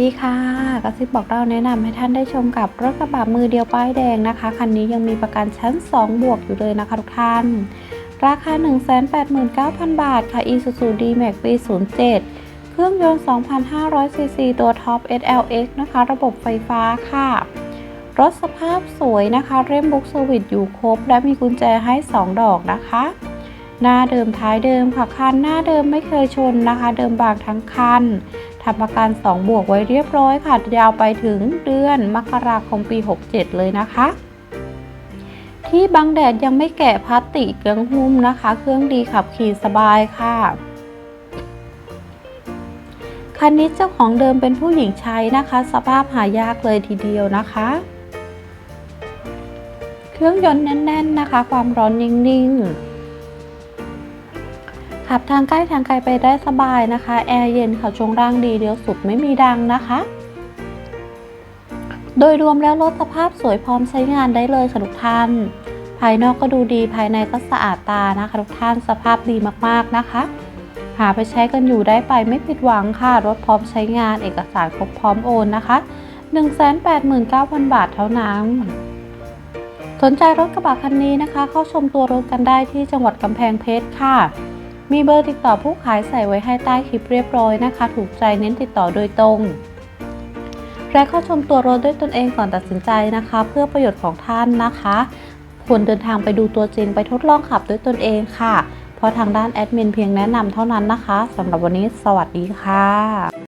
ดีค่ะกระซิบบอกเราแนะนำให้ท่านได้ชมกับรถกระบะมือเดียวป้ายแดงนะคะ คันนี้ยังมีประกันชั้น 2 บวกอยู่เลยนะคะทุกท่าน ราคา 189,000 บาทค่ะ Isuzu D-Max V07 เครื่องยนต์ 2,500 ซีซี ตัวท็อป SLX นะคะ ระบบไฟฟ้าค่ะ รถสภาพสวยนะคะ เร่มบุ๊กสวิตอยู่ครบ และมีกุญแจให้ 2 ดอกนะคะ หน้าเดิมท้ายเดิมค่ะ คันหน้าเดิมไม่เคยชนนะคะ เดิมบางทั้งคัน ทำประกัน 2 บวกไว้เรียบร้อยค่ะ ยาวไปถึงเดือนมกราคมปี 67 เลยนะคะ ที่บังแดดยังไม่แกะพลาสติกยังหุ้มนะคะ เครื่องดีขับขี่สบายค่ะคันนี้เจ้าของเดิมเป็นผู้หญิงใช้นะคะ สภาพหายากเลยทีเดียวนะคะ เครื่องยนต์แน่น ๆนะคะ ความร้อนนิ่ง ๆ ขับทางใกล้ทางไกลไปได้สบายนะคะ แอร์เย็นค่ะช่วงล่างดีเดียวสุดไม่มีดังนะคะ โดยรวมแล้วรถสภาพสวยพร้อมใช้งานได้เลยค่ะทุกท่าน ภายนอกก็ดูดีภายในก็สะอาดตานะคะทุกท่านสภาพดีมากๆนะคะ หาไปใช้กันอยู่ได้ไปไม่ผิดหวังค่ะ รถพร้อมใช้งานเอกสารครบพร้อมโอนนะคะ 189,000 บาทเท่านั้นสนใจรถกระบะคันนี้นะคะ เข้าชมตัวรถกันได้ที่จังหวัดกำแพงเพชรค่ะ มีเบอร์ติดต่อผู้ขายใส่ไว้ให้ใต้คลิปเรียบร้อยนะคะ ถูกใจเน้นติดต่อโดยตรงและเข้าชมตัวรถด้วยตนเองก่อนตัดสินใจนะคะ เพื่อประโยชน์ของท่านนะคะ ควรเดินทางไปดูตัวจริงไปทดลองขับด้วยตนเองค่ะ เพราะทางด้านแอดมินเพียงแนะนำเท่านั้นนะคะสำหรับวันนี้สวัสดีค่ะ